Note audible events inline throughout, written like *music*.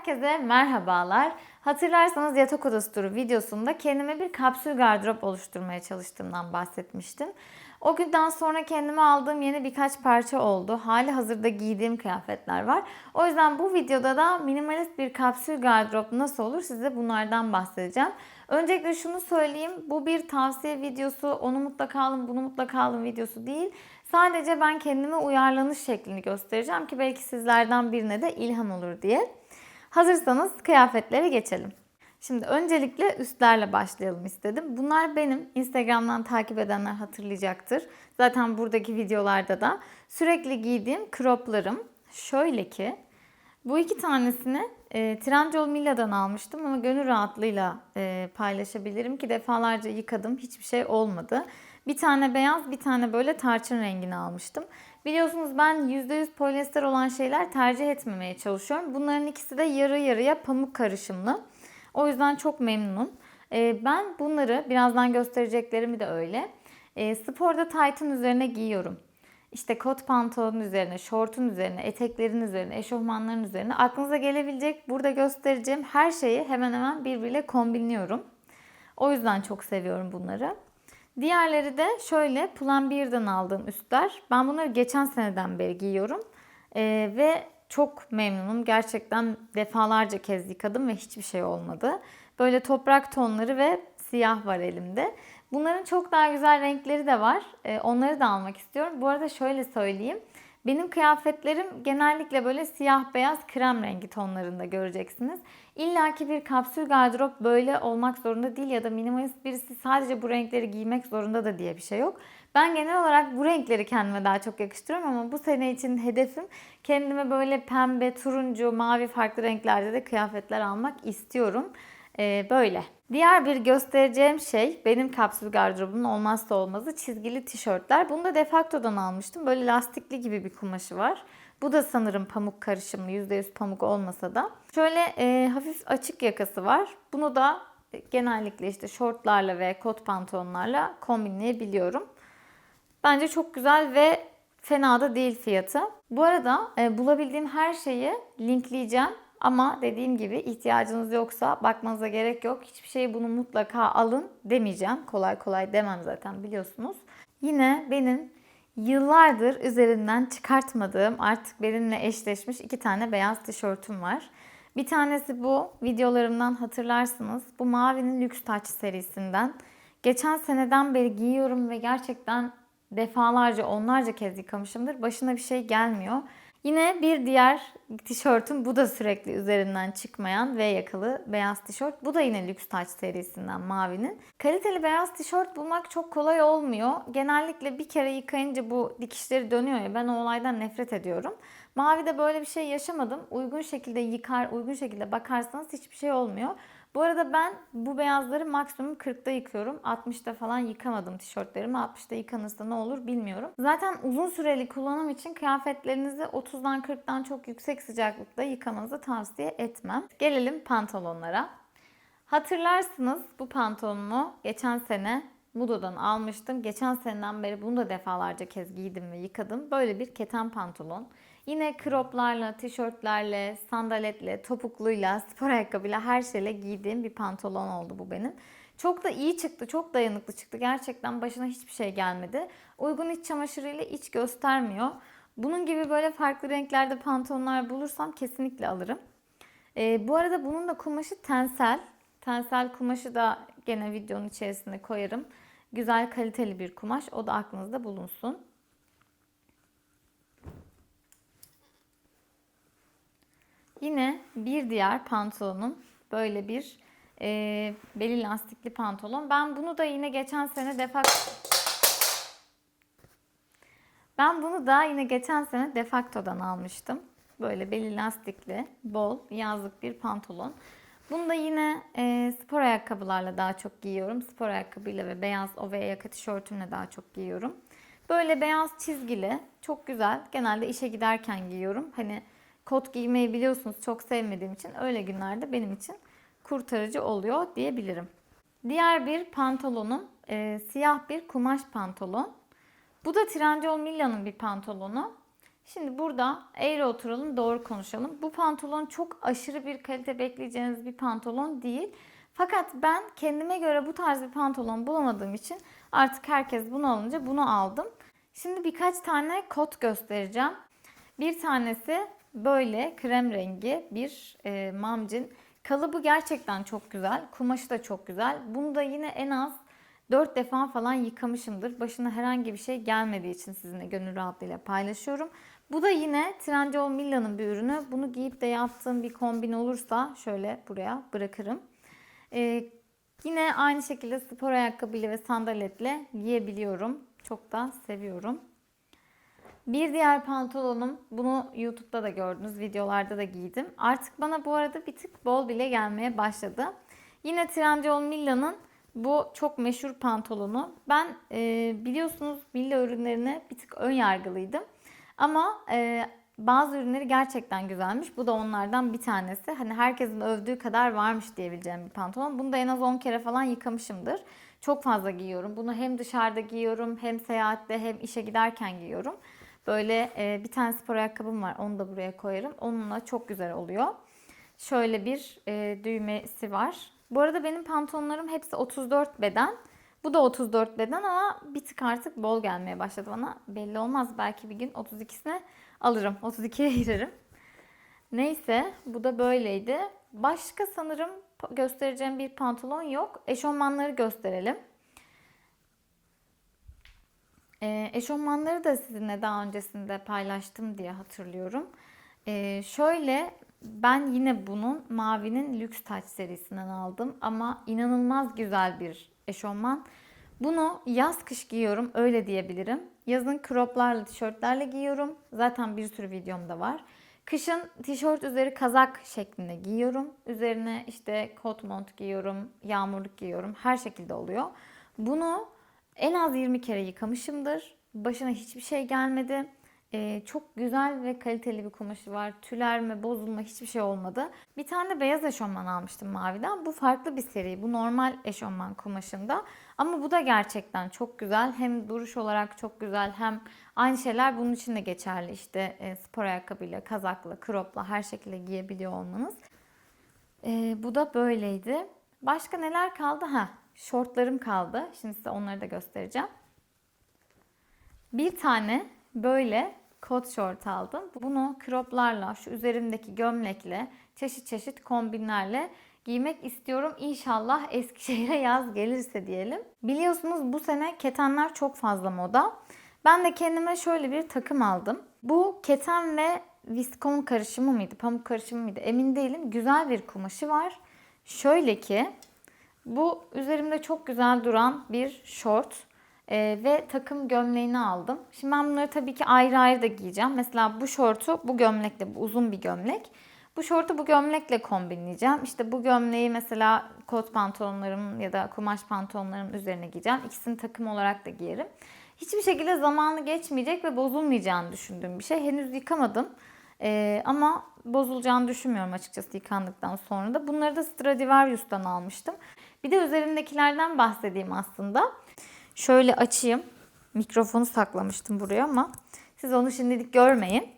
Herkese merhabalar. Hatırlarsanız yatak odası turu videosunda kendime bir kapsül gardırop oluşturmaya çalıştığımdan bahsetmiştim. O günden sonra kendime aldığım yeni birkaç parça oldu. Hali hazırda giydiğim kıyafetler var. O yüzden bu videoda da minimalist bir kapsül gardırop nasıl olur size bunlardan bahsedeceğim. Öncelikle şunu söyleyeyim. Bu bir tavsiye videosu. Onu mutlaka alın, bunu mutlaka alın videosu değil. Sadece ben kendime uyarlanış şeklini göstereceğim ki belki sizlerden birine de ilham olur diye. Hazırsanız kıyafetlere geçelim. Şimdi öncelikle üstlerle başlayalım istedim. Bunlar benim Instagram'dan takip edenler hatırlayacaktır. Zaten buradaki videolarda da sürekli giydiğim croplarım. Şöyle ki bu iki tanesini e, Trendyol Milla'dan almıştım ama gönül rahatlığıyla e, paylaşabilirim ki defalarca yıkadım hiçbir şey olmadı. Bir tane beyaz bir tane böyle tarçın rengini almıştım. Biliyorsunuz ben %100 polyester olan şeyler tercih etmemeye çalışıyorum. Bunların ikisi de yarı yarıya pamuk karışımlı. O yüzden çok memnunum. E, ben bunları birazdan göstereceklerimi de öyle. E, sporda taytın üzerine giyiyorum. İşte kot pantolonun üzerine, şortun üzerine, eteklerin üzerine, eşofmanların üzerine aklınıza gelebilecek burada göstereceğim her şeyi hemen hemen birbiriyle kombinliyorum. O yüzden çok seviyorum bunları. Diğerleri de şöyle Pull&Bear'dan aldığım üstler. Ben bunları geçen seneden beri giyiyorum. Ee, ve çok memnunum. Gerçekten defalarca kez yıkadım ve hiçbir şey olmadı. Böyle toprak tonları ve siyah var elimde. Bunların çok daha güzel renkleri de var. Ee, onları da almak istiyorum. Bu arada şöyle söyleyeyim. Benim kıyafetlerim genellikle böyle siyah beyaz krem rengi tonlarında göreceksiniz. İlla ki bir kapsül gardırop böyle olmak zorunda değil ya da minimalist birisi sadece bu renkleri giymek zorunda da diye bir şey yok. Ben genel olarak bu renkleri kendime daha çok yakıştırıyorum ama bu sene için hedefim kendime böyle pembe, turuncu, mavi farklı renklerde de kıyafetler almak istiyorum. Ee, böyle. Diğer bir göstereceğim şey benim kapsül gardırobumun olmazsa olmazı çizgili tişörtler. Bunu da Defacto'dan almıştım. Böyle lastikli gibi bir kumaşı var. Bu da sanırım pamuk karışımlı. %100 pamuk olmasa da. Şöyle e, hafif açık yakası var. Bunu da genellikle işte şortlarla ve kot pantolonlarla kombinleyebiliyorum. Bence çok güzel ve fena da değil fiyatı. Bu arada e, bulabildiğim her şeyi linkleyeceğim. Ama dediğim gibi ihtiyacınız yoksa bakmanıza gerek yok. Hiçbir şeyi bunu mutlaka alın demeyeceğim. Kolay kolay demem zaten biliyorsunuz. Yine benim yıllardır üzerinden çıkartmadığım artık benimle eşleşmiş iki tane beyaz tişörtüm var. Bir tanesi bu videolarımdan hatırlarsınız. Bu Mavi'nin Lüks Touch serisinden. Geçen seneden beri giyiyorum ve gerçekten defalarca onlarca kez yıkamışımdır. Başına bir şey gelmiyor. Yine bir diğer tişörtüm bu da sürekli üzerinden çıkmayan V yakalı beyaz tişört. Bu da yine Lüks Touch serisinden Mavi'nin. Kaliteli beyaz tişört bulmak çok kolay olmuyor. Genellikle bir kere yıkayınca bu dikişleri dönüyor ya ben o olaydan nefret ediyorum. Mavi'de böyle bir şey yaşamadım. Uygun şekilde yıkar, uygun şekilde bakarsanız hiçbir şey olmuyor. Bu arada ben bu beyazları maksimum 40'ta yıkıyorum. 60'ta falan yıkamadım tişörtlerimi. 60'ta yıkanırsa ne olur bilmiyorum. Zaten uzun süreli kullanım için kıyafetlerinizi 30'dan 40'tan çok yüksek sıcaklıkta yıkamanızı tavsiye etmem. Gelelim pantolonlara. Hatırlarsınız bu pantolonu geçen sene Mudo'dan almıştım. Geçen seneden beri bunu da defalarca kez giydim ve yıkadım. Böyle bir keten pantolon. Yine croplarla, tişörtlerle, sandaletle, topukluyla, spor ayakkabıyla her şeyle giydiğim bir pantolon oldu bu benim. Çok da iyi çıktı, çok dayanıklı çıktı. Gerçekten başına hiçbir şey gelmedi. Uygun iç çamaşırıyla iç göstermiyor. Bunun gibi böyle farklı renklerde pantolonlar bulursam kesinlikle alırım. Ee, bu arada bunun da kumaşı tensel. Tensel kumaşı da gene videonun içerisine koyarım. Güzel kaliteli bir kumaş. O da aklınızda bulunsun. Yine bir diğer pantolonum böyle bir e, beli lastikli pantolon. Ben bunu da yine geçen sene defak ben bunu da yine geçen sene Defacto'dan almıştım. Böyle beli lastikli, bol, yazlık bir pantolon. Bunu da yine e, spor ayakkabılarla daha çok giyiyorum. Spor ayakkabıyla ve beyaz ove yaka tişörtümle daha çok giyiyorum. Böyle beyaz çizgili, çok güzel. Genelde işe giderken giyiyorum. Hani kot giymeyi biliyorsunuz çok sevmediğim için öyle günlerde benim için kurtarıcı oluyor diyebilirim. Diğer bir pantolonum e, siyah bir kumaş pantolon. Bu da Trendyol Milla'nın bir pantolonu. Şimdi burada eğri oturalım, doğru konuşalım. Bu pantolon çok aşırı bir kalite bekleyeceğiniz bir pantolon değil. Fakat ben kendime göre bu tarz bir pantolon bulamadığım için artık herkes bunu alınca bunu aldım. Şimdi birkaç tane kot göstereceğim. Bir tanesi böyle krem rengi bir e, mamcin. Kalıbı gerçekten çok güzel. Kumaşı da çok güzel. Bunu da yine en az 4 defa falan yıkamışımdır. Başına herhangi bir şey gelmediği için sizinle gönül rahatlığıyla paylaşıyorum. Bu da yine Trendyol Milla'nın bir ürünü. Bunu giyip de yaptığım bir kombin olursa şöyle buraya bırakırım. Ee, yine aynı şekilde spor ayakkabıyla ve sandaletle giyebiliyorum. Çok da seviyorum. Bir diğer pantolonum, bunu YouTube'da da gördünüz, videolarda da giydim. Artık bana bu arada bir tık bol bile gelmeye başladı. Yine Trendyol Milla'nın bu çok meşhur pantolonu. Ben e, biliyorsunuz Milla ürünlerine bir tık ön yargılıydım. Ama e, bazı ürünleri gerçekten güzelmiş. Bu da onlardan bir tanesi. Hani herkesin övdüğü kadar varmış diyebileceğim bir pantolon. Bunu da en az 10 kere falan yıkamışımdır. Çok fazla giyiyorum. Bunu hem dışarıda giyiyorum, hem seyahatte, hem işe giderken giyiyorum. Böyle e, bir tane spor ayakkabım var. Onu da buraya koyarım. Onunla çok güzel oluyor. Şöyle bir e, düğmesi var. Bu arada benim pantolonlarım hepsi 34 beden. Bu da 34 beden ama bir tık artık bol gelmeye başladı bana. Belli olmaz. Belki bir gün 32'sine alırım. 32'ye *laughs* girerim. Neyse bu da böyleydi. Başka sanırım göstereceğim bir pantolon yok. Eşofmanları gösterelim. E, eşofmanları da sizinle daha öncesinde paylaştım diye hatırlıyorum. E, şöyle ben yine bunun mavinin Lux Touch serisinden aldım ama inanılmaz güzel bir eşofman. Bunu yaz kış giyiyorum öyle diyebilirim. Yazın croplarla, tişörtlerle giyiyorum. Zaten bir sürü videom da var. Kışın tişört üzeri kazak şeklinde giyiyorum. Üzerine işte kot mont giyiyorum, yağmurluk giyiyorum. Her şekilde oluyor. Bunu en az 20 kere yıkamışımdır. Başına hiçbir şey gelmedi. Ee, çok güzel ve kaliteli bir kumaşı var. Tülerme, bozulma hiçbir şey olmadı. Bir tane de beyaz eşofman almıştım maviden. Bu farklı bir seri. Bu normal eşofman kumaşında. Ama bu da gerçekten çok güzel. Hem duruş olarak çok güzel hem aynı şeyler bunun için de geçerli. İşte e, spor ayakkabıyla, kazakla, cropla her şekilde giyebiliyor olmanız. Ee, bu da böyleydi. Başka neler kaldı? Ha, şortlarım kaldı. Şimdi size onları da göstereceğim. Bir tane böyle kot şort aldım. Bunu croplarla, şu üzerimdeki gömlekle, çeşit çeşit kombinlerle giymek istiyorum. İnşallah Eskişehir'e yaz gelirse diyelim. Biliyorsunuz bu sene ketenler çok fazla moda. Ben de kendime şöyle bir takım aldım. Bu keten ve viskon karışımı mıydı, pamuk karışımı mıydı emin değilim. Güzel bir kumaşı var. Şöyle ki bu üzerimde çok güzel duran bir şort. Ee, ve takım gömleğini aldım. Şimdi ben bunları tabii ki ayrı ayrı da giyeceğim. Mesela bu şortu bu gömlekle, bu uzun bir gömlek. Bu şortu bu gömlekle kombinleyeceğim. İşte bu gömleği mesela kot pantolonlarım ya da kumaş pantolonlarım üzerine giyeceğim. İkisini takım olarak da giyerim. Hiçbir şekilde zamanı geçmeyecek ve bozulmayacağını düşündüğüm bir şey. Henüz yıkamadım. Ee, ama bozulacağını düşünmüyorum açıkçası yıkandıktan sonra da. Bunları da Stradivarius'tan almıştım. Bir de üzerindekilerden bahsedeyim aslında. Şöyle açayım. Mikrofonu saklamıştım buraya ama siz onu şimdilik görmeyin.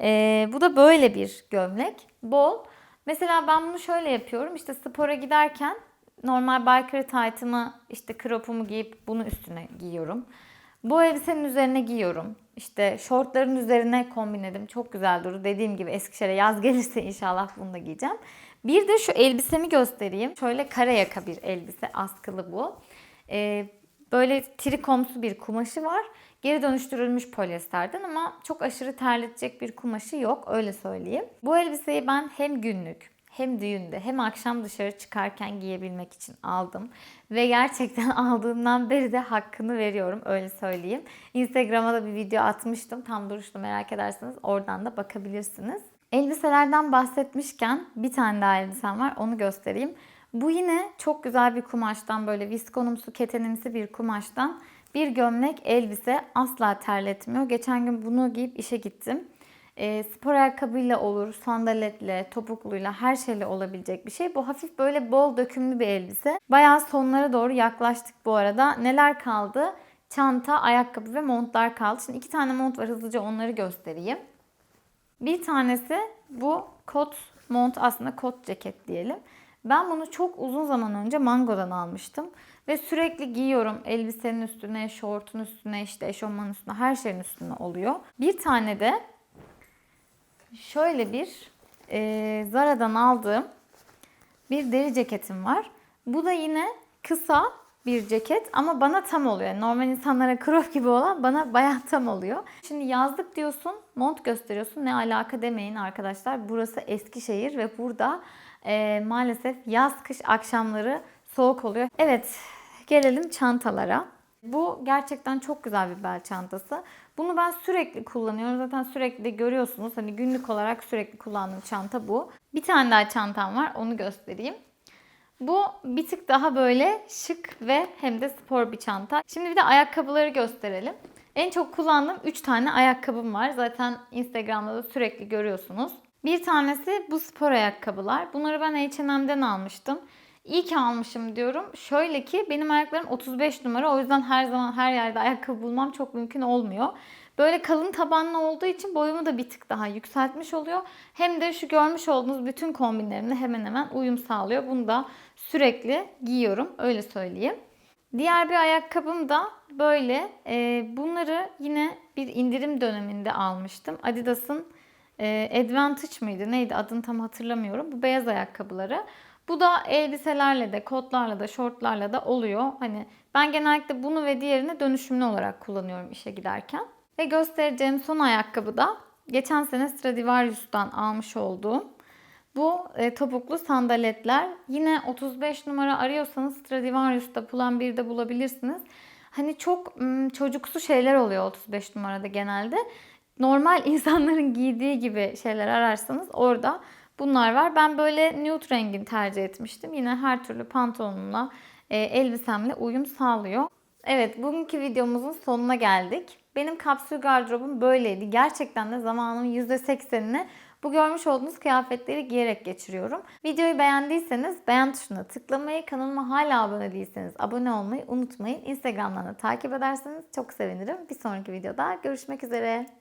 Ee, bu da böyle bir gömlek. Bol. Mesela ben bunu şöyle yapıyorum. İşte spora giderken normal biker tight'ımı işte crop'umu giyip bunu üstüne giyiyorum. Bu elbisenin üzerine giyiyorum. İşte şortların üzerine kombinledim. Çok güzel durur. Dediğim gibi Eskişehir'e yaz *laughs* gelirse inşallah bunu da giyeceğim. Bir de şu elbisemi göstereyim. Şöyle kare yaka bir elbise. Askılı bu. Ee, Böyle trikomsu bir kumaşı var. Geri dönüştürülmüş polyesterden ama çok aşırı terletecek bir kumaşı yok öyle söyleyeyim. Bu elbiseyi ben hem günlük hem düğünde hem akşam dışarı çıkarken giyebilmek için aldım. Ve gerçekten *laughs* aldığımdan beri de hakkını veriyorum öyle söyleyeyim. Instagram'a da bir video atmıştım. Tam duruşlu merak ederseniz oradan da bakabilirsiniz. Elbiselerden bahsetmişken bir tane daha elbisem var onu göstereyim. Bu yine çok güzel bir kumaştan böyle viskonumsu ketenimsi bir kumaştan bir gömlek elbise asla terletmiyor. Geçen gün bunu giyip işe gittim. E, spor ayakkabıyla olur, sandaletle, topukluyla her şeyle olabilecek bir şey. Bu hafif böyle bol dökümlü bir elbise. Bayağı sonlara doğru yaklaştık bu arada. Neler kaldı? Çanta, ayakkabı ve montlar kaldı. Şimdi iki tane mont var hızlıca onları göstereyim. Bir tanesi bu kot mont aslında kot ceket diyelim. Ben bunu çok uzun zaman önce Mango'dan almıştım. Ve sürekli giyiyorum. Elbisenin üstüne, şortun üstüne, işte eşofmanın üstüne, her şeyin üstüne oluyor. Bir tane de şöyle bir e, Zara'dan aldığım bir deri ceketim var. Bu da yine kısa bir ceket ama bana tam oluyor. Normal insanlara crop gibi olan bana bayağı tam oluyor. Şimdi yazlık diyorsun, mont gösteriyorsun. Ne alaka demeyin arkadaşlar. Burası Eskişehir ve burada e, maalesef yaz kış akşamları soğuk oluyor. Evet, gelelim çantalara. Bu gerçekten çok güzel bir bel çantası. Bunu ben sürekli kullanıyorum. Zaten sürekli görüyorsunuz. Hani günlük olarak sürekli kullandığım çanta bu. Bir tane daha çantam var. Onu göstereyim. Bu bir tık daha böyle şık ve hem de spor bir çanta. Şimdi bir de ayakkabıları gösterelim. En çok kullandığım 3 tane ayakkabım var. Zaten Instagram'da da sürekli görüyorsunuz. Bir tanesi bu spor ayakkabılar. Bunları ben H&M'den almıştım. İyi ki almışım diyorum. Şöyle ki benim ayaklarım 35 numara. O yüzden her zaman her yerde ayakkabı bulmam çok mümkün olmuyor. Böyle kalın tabanlı olduğu için boyumu da bir tık daha yükseltmiş oluyor. Hem de şu görmüş olduğunuz bütün kombinlerimle hemen hemen uyum sağlıyor. Bunu da sürekli giyiyorum. Öyle söyleyeyim. Diğer bir ayakkabım da böyle. Ee, bunları yine bir indirim döneminde almıştım. Adidas'ın e, Advantage mıydı neydi adını tam hatırlamıyorum. Bu beyaz ayakkabıları. Bu da elbiselerle de, kotlarla da, şortlarla da oluyor. Hani ben genellikle bunu ve diğerini dönüşümlü olarak kullanıyorum işe giderken. Ve göstereceğim son ayakkabı da geçen sene Stradivarius'tan almış olduğum bu e, topuklu sandaletler. Yine 35 numara arıyorsanız Stradivarius'ta Pull&Bear'de birde bulabilirsiniz. Hani çok çocuksu şeyler oluyor 35 numarada genelde. Normal *laughs* insanların giydiği gibi şeyler ararsanız orada bunlar var. Ben böyle nude rengini tercih etmiştim. Yine her türlü pantolonumla, e, elbisemle uyum sağlıyor. Evet bugünkü videomuzun sonuna geldik. Benim kapsül gardırobum böyleydi. Gerçekten de zamanımın %80'ini bu görmüş olduğunuz kıyafetleri giyerek geçiriyorum. Videoyu beğendiyseniz beğen tuşuna tıklamayı, kanalıma hala abone değilseniz abone olmayı unutmayın. Instagram'dan da takip ederseniz çok sevinirim. Bir sonraki videoda görüşmek üzere.